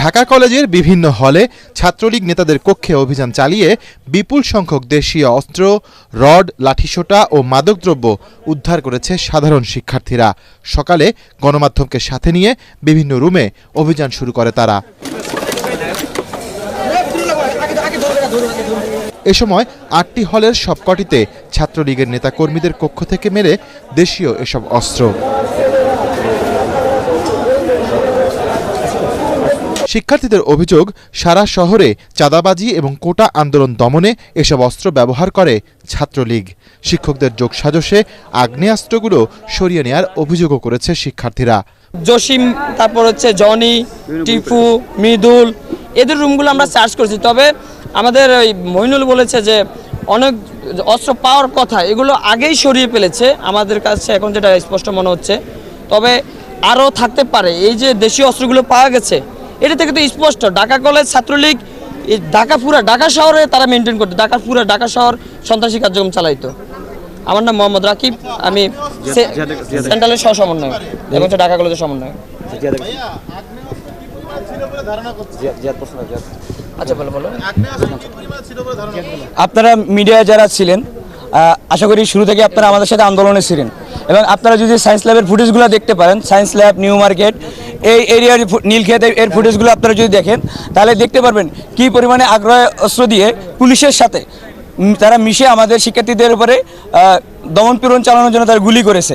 ঢাকা কলেজের বিভিন্ন হলে ছাত্রলীগ নেতাদের কক্ষে অভিযান চালিয়ে বিপুল সংখ্যক দেশীয় অস্ত্র, রড, লাঠিসোটা ও মাদকদ্রব্য উদ্ধার করেছে সাধারণ শিক্ষার্থীরা। সকালে গণমাধ্যমকে সাথে নিয়ে বিভিন্ন রুমে অভিযান শুরু করে তারা। এ সময় আটটি হলের সবকটিতে ছাত্রলীগের নেতাকর্মীদের কক্ষ থেকে মেরে দেশীয় এসব অস্ত্র। শিক্ষার্থীদের অভিযোগ, সারা শহরে চাঁদাবাজি এবং কোটা আন্দোলন দমনে এসব অস্ত্র ব্যবহার করে ছাত্রলীগ। শিক্ষকদের যোগসাজশে আগ্নেয়াস্ত্রগুলো সরিয়ে নেয়ার অভিযোগও করেছে শিক্ষার্থীরা। জসিম, তারপর হচ্ছে জনি টিপু মৃদুল, এদের রুমগুলো আমরা সার্চ করেছি। তবে আমাদের ওই মইনুল বলেছে যে অনেক অস্ত্র পাওয়ার কথা, এগুলো আগেই সরিয়ে ফেলেছে। আমাদের কাছে এখন যেটা স্পষ্ট মনে হচ্ছে। তবে আরও থাকতে পারে, এই যে দেশীয় অস্ত্রগুলো পাওয়া গেছে এটা থেকে তো স্পষ্ট ঢাকা কলেজ ছাত্রলীগ এই ঢাকা পুরা ঢাকা শহরে তারা মেনটেন করতো। ঢাকা পুরা ঢাকা শহর সন্ত্রাসী কার্যক্রম চালাইতো। আমার নাম মোহাম্মদ রাকিব আমি সেন্ট্রালের সহ সমন্বয় এবং হচ্ছে ঢাকা কলেজের সমন্বয় আচ্ছা বলো বলো। আপনারা মিডিয়ায় যারা ছিলেন আশা করি শুরু থেকে আপনারা আমাদের সাথে আন্দোলনে ছিলেন। এবং আপনারা যদি সায়েন্স ল্যাবের ফুটেজগুলো দেখতে পারেন সায়েন্স ল্যাব নিউ মার্কেট এই এরিয়ার নীলক্ষেত এর ফুটেজগুলো আপনারা যদি দেখেন তাহলে দেখতে পারবেন কি পরিমাণে আগ্রহ অস্ত্র দিয়ে পুলিশের সাথে তারা মিশে আমাদের শিক্ষার্থীদের উপরে আহ, দমন পীড়ন চালানোর জন্য তারা গুলি করেছে।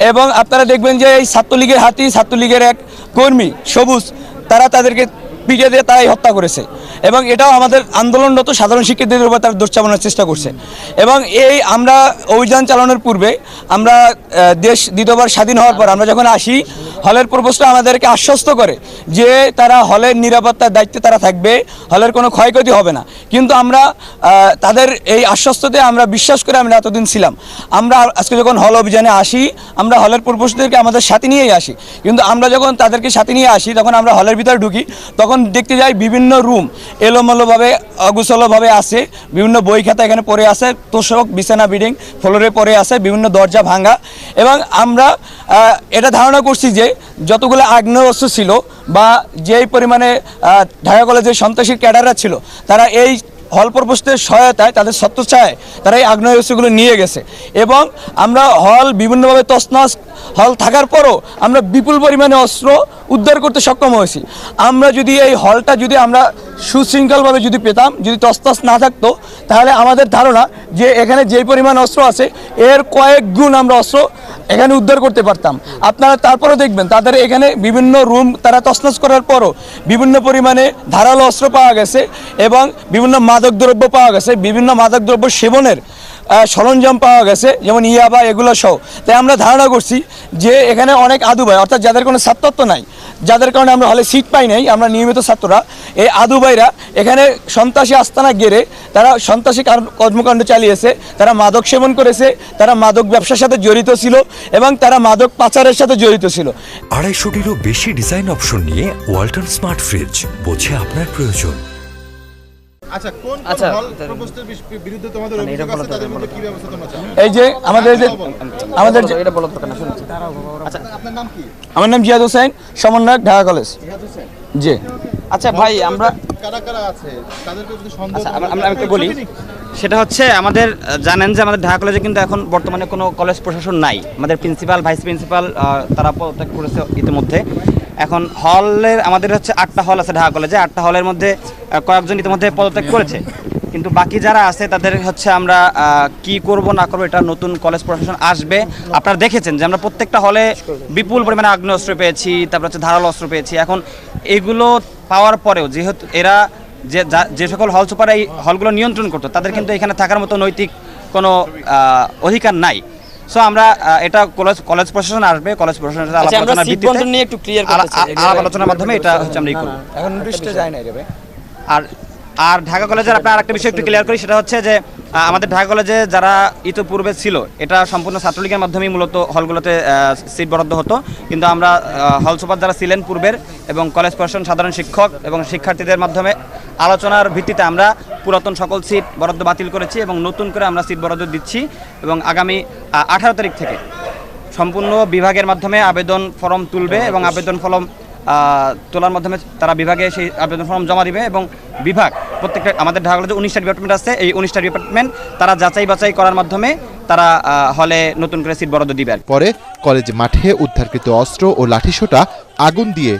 এবং আপনারা দেখবেন যে এই ছাত্রলীগের হাতি ছাত্রলীগের এক কর্মী সবুজ তারা তাদেরকে পিটিয়ে দিয়ে তারাই হত্যা করেছে। এবং এটাও আমাদের আন্দোলনরত সাধারণ শিক্ষার্থীদের উপর তারা দোষ চাপানোর চেষ্টা করছে। এবং এই আমরা অভিযান চালানোর পূর্বে আমরা দেশ দ্বিতীয়বার স্বাধীন হওয়ার পর আমরা যখন আসি হলের প্রপোজটা আমাদেরকে আশ্বস্ত করে যে তারা হলের নিরাপত্তার দায়িত্বে তারা থাকবে, হলের কোনো ক্ষয়ক্ষতি হবে না। কিন্তু আমরা তাদের এই আশ্বস্ততে আমরা বিশ্বাস করে আমরা এতদিন ছিলাম। আমরা আজকে যখন হল অভিযানে আসি, আমরা হলের প্রপোজদেরকে আমাদের সাথে নিয়েই আসি। কিন্তু আমরা যখন তাদেরকে সাথে নিয়ে আসি, তখন আমরা হলের ভিতরে ঢুকি, তখন দেখতে যাই বিভিন্ন রুম এলোমেলোভাবে, অগুছলোভাবে আছে, বিভিন্ন বই খাতা এখানে পড়ে আছে, তোষক, বিছানা বিডিং ফ্লোরে পড়ে আছে, বিভিন্ন দরজা ভাঙা। এবং আমরা এটা ধারণা করছি যে যতগুলো আগ্নেয়স্ত্র ছিল বা যেই পরিমাণে ঢাকা কলেজের সন্ত্রাসী ক্যাডাররা ছিল, তারা এই হল প্রপোস্টের সহায়তায়, তাদের সত্য চায় তারা এই আগ্নেয়স্ত্রগুলো নিয়ে গেছে। এবং আমরা হল বিভিন্নভাবে তছনছ হল থাকার পরও আমরা বিপুল পরিমাণে অস্ত্র উদ্ধার করতে সক্ষম হয়েছি। আমরা যদি এই হলটা যদি আমরা সুশৃঙ্খলভাবে যদি পেতাম, যদি তছনছ না থাকতো, তাহলে আমাদের ধারণা যে এখানে যে পরিমাণ অস্ত্র আছে, এর কয়েক গুণ আমরা অস্ত্র এখানে উদ্ধার করতে পারতাম। আপনারা তারপরেও দেখবেন, তাদের এখানে বিভিন্ন রুম তারা তছনছ করার পরও বিভিন্ন পরিমাণে ধারালো অস্ত্র পাওয়া গেছে এবং বিভিন্ন মাদকদ্রব্য পাওয়া গেছে। বিভিন্ন মাদকদ্রব্য সেবনের সরঞ্জাম পাওয়া গেছে, যেমন ইয়াবা, এগুলো সহ। তাই আমরা ধারণা করছি যে এখানে অনেক আদু ভাই অর্থাৎ যাদের কোনো ছাত্রত্ব নাই, যাদের কারণে আমরা হলে সিট পাই নাই, আমরা নিয়মিত ছাত্ররা, এই আদু ভাইরা এখানে সন্ত্রাসী আস্তানা গেড়ে তারা সন্ত্রাসী কার- কর্মকাণ্ড চালিয়েছে, তারা মাদক সেবন করেছে, তারা মাদক ব্যবসার সাথে জড়িত ছিল এবং তারা মাদক পাচারের সাথে জড়িত ছিল। আড়াইশোটিরও বেশি ডিজাইন অপশন নিয়ে ওয়ালটন স্মার্ট ফ্রিজ বোঝে আপনার প্রয়োজন। আচ্ছা কোন আচ্ছা, হল প্রপোস্টের বিরুদ্ধে তোমাদের মানে অভিযোগ আছে তাদের মধ্যে কি ব্যবস্থা তোমরা চাও? এই যে আমাদের যে আমাদের এটা বলো দরকার না শুনুন। আচ্ছা আপনার নাম কি? আমার নাম জিয়াদ হোসেন সমন্বয়ক ঢাকা কলেজ। জি। আচ্ছা ভাই আমরা কারা কারা আছে? তাদেরকে যদি সন্দেহ আমরা- আমরা একটু বলি। সেটা হচ্ছে আমাদের জানেন যে আমাদের ঢাকা কলেজে কিন্তু এখন বর্তমানে কোনো কলেজ প্রশাসন নাই। আমাদের প্রিন্সিপাল ভাইস প্রিন্সিপাল তারা পদত্যাগ করেছে ইতিমধ্যে। এখন হলের, আমাদের হচ্ছে আটটা হল আছে ঢাকা কলেজে আটটা হলের মধ্যে কয়েকজন ইতিমধ্যে পদত্যাগ করেছে। কিন্তু বাকি যারা আছে, তাদের হচ্ছে আমরা কি করব, না করব, এটা নতুন কলেজ প্রশাসন আসবে। আপনারা দেখেছেন যে আমরা প্রত্যেকটা হলে বিপুল পরিমাণে আগ্নেয় অস্ত্র পেয়েছি, তারপর হচ্ছে ধারালো অস্ত্র পেয়েছি। এখন এগুলো পাওয়ার পরেও, যেহেতু এরা যে যে সকল হল সুপার এই হলগুলো নিয়ন্ত্রণ করতো, তাদের কিন্তু এখানে থাকার মতো নৈতিক কোনো অধিকার নাই। সো আমরা এটা কলেজ কলেজ প্রশাসন আসবে কলেজ প্রশাসনের সাথে আলাপ আচ্ছা, আলোচনার ভিত্তিতে নিয়ে একটু clear করতে চাই। আলাপ আলোচনার মাধ্যমে এটা হচ্ছে আমরা ই করব। এখন নোটিশটা যায় না আর আর ঢাকা কলেজের আপনার আরেকটা বিষয় একটু ক্লিয়ার করি সেটা হচ্ছে যে আমাদের ঢাকা কলেজে যারা ইতোপূর্বে ছিল এটা সম্পূর্ণ ছাত্রলীগের মাধ্যমেই মূলত হলগুলোতে সিট বরাদ্দ হতো। কিন্তু আমরা হল সুপার যারা ছিলেন পূর্বের এবং কলেজ প্রশাসন সাধারণ শিক্ষক এবং শিক্ষার্থীদের মাধ্যমে আলোচনার ভিত্তিতে আমরা পুরাতন সকল সিট বরাদ্দ বাতিল করেছি এবং নতুন করে আমরা সিট বরাদ্দ দিচ্ছি এবং আগামী আঠারো তারিখ থেকে সম্পূর্ণ বিভাগের মাধ্যমে আবেদন ফর্ম তুলবে এবং আবেদন ফর্ম তোলার মাধ্যমে তারা বিভাগে সেই আবেদন ফর্ম জমা দিবে এবং বিভাগ, প্রত্যেকটা আমাদের ঢাকা কলেজে উনিশটা ডিপার্টমেন্ট আছে, এই উনিশটা ডিপার্টমেন্ট তারা যাচাই বাছাই করার মাধ্যমে তারা হলে নতুন করে সিট বরাদ্দ দিবে পরে কলেজ মাঠে উদ্ধারকৃত অস্ত্র ও লাঠিসোটা আগুন দিয়ে